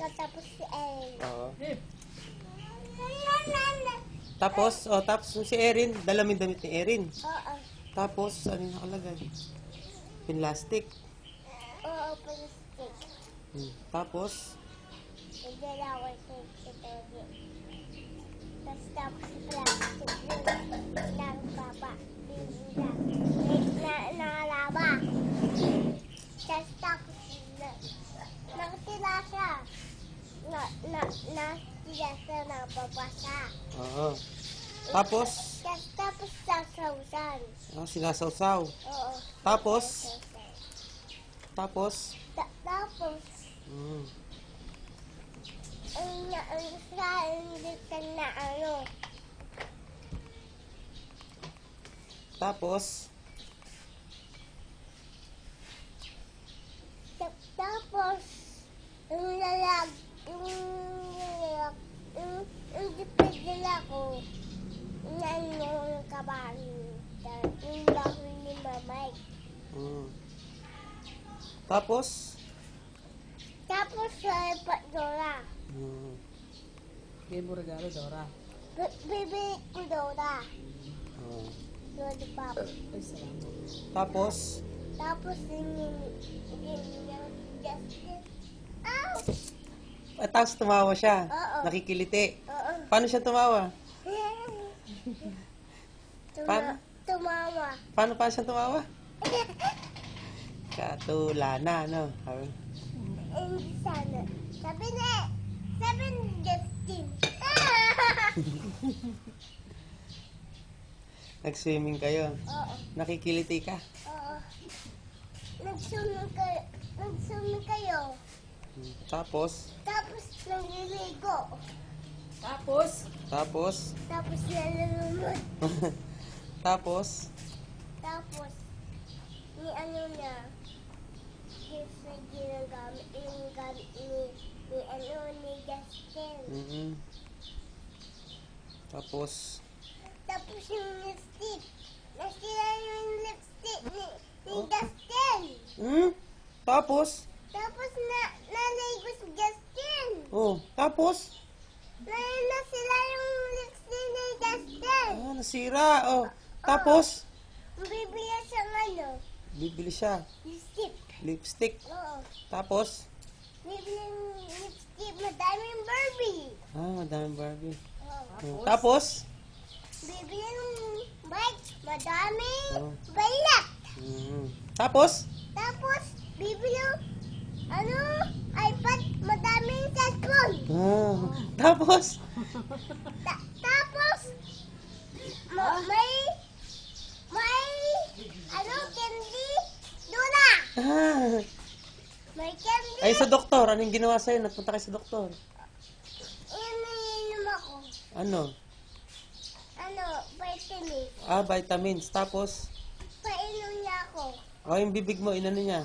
Katapos si Ellen. Oo. Tapos, oh, tapos si Erin, dala mo yung damit ni Erin. Oo. Tapos, ano yung nakalagay? Pinlastic. Oo, plastic. Hmm. Tapos, Nagdala ko ito. Tapos tapos si plastic. Ng papa. Yun lang. Na, nakalaba. Tapos tapos na, nakatila siya. Na, na, nakatila siya ng babasa. oo. Tapos, Tapos sasawsan. ah, sinasawsaw. Oo. Tapos, sasawsan. tapos, Ta- tapos, hmm. ang na, ang sa na ano. tapos, Ta- Tapos, yung lalag, yung lalag, yung, yung dipadala ko, yung ano, yung bakul ni mamay. hmm. Tapos, Tapos, sa ipat Dora. hmm. bigay mo regalo, Dora. Bibili ko Dora. Oh. Lollipop. Ay, salamat. Tapos, Tapos, yung, yung, Justin. Ow! At tapos tumawa siya. Oo. Nakikiliti. Oo. Paano siya tumawa? Paano? Tuma- tumawa. Paano pa siya tumawa? Katulana, no? Sabi. Hindi sana. Sabi na, sabi ni Justin. Nag-swimming kayo. Oo, Nakikiliti ka. oo. Nagsunog kayo, nagsunog kayo. Hmm. Tapos, Tapos naliligo. Tapos, tapos, Tapos nalulunod. tapos, Tapos, ni ano na, yung sa ginagamit, yung gamit ni, ni ano, ni Justin. mm Tapos, Tapos yung lipstick. Nasira yung lipstick ni, ni Oh. Justin. hmm? Tapos, Tapos na, naligo si Justin. oh, tapos, Na, nasira yung lipstick ni Justin. ah, nasira, oh. Tapos, Bibigyan siya ng ano, bibili siya. lipstick. Lipstick. Oo. Tapos, Bibili yung lipstick, madaming Barbie. ah, madaming Barbie. Oo. Hmm. Tapos, Bibili yung bike, madaming Oo. balat. mm Tapos, Tapos, bibili ano, iPad, madaming cellphone. ah, tapos, Ta- tapos, ma- may, may, ano, candy, Duna. ah, May candy. ay sa doktor, anong ginawa sa'yo? Nagpunta kayo sa doktor. Ininom ako. Ano? Ano, vitamin. Ah, vitamins. Tapos, Painom niya ako. oh, yung bibig mo, inano niya?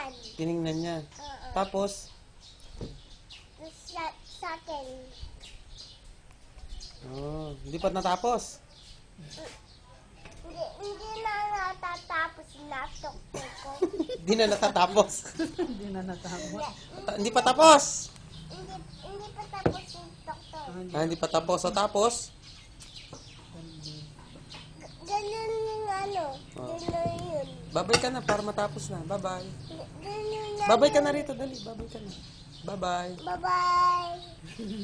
Pintignan. Tiningnan niya. Oo. Tapos, Sa, sa akin. oh, hindi pa natapos. Hindi, hindi na natatapos na doktor ko. Hindi na natatapos. hindi na natapos. Ta- hindi pa tapos. hindi, hindi pa tapos yung doktor. Ah, hindi pa tapos. So, tapos, Ganun yung ano. Oh. Ganun yun. Babay ka na para matapos na. Bye-bye. Babay ka na rito, dali. Babay ka na. Bye-bye. Bye-bye.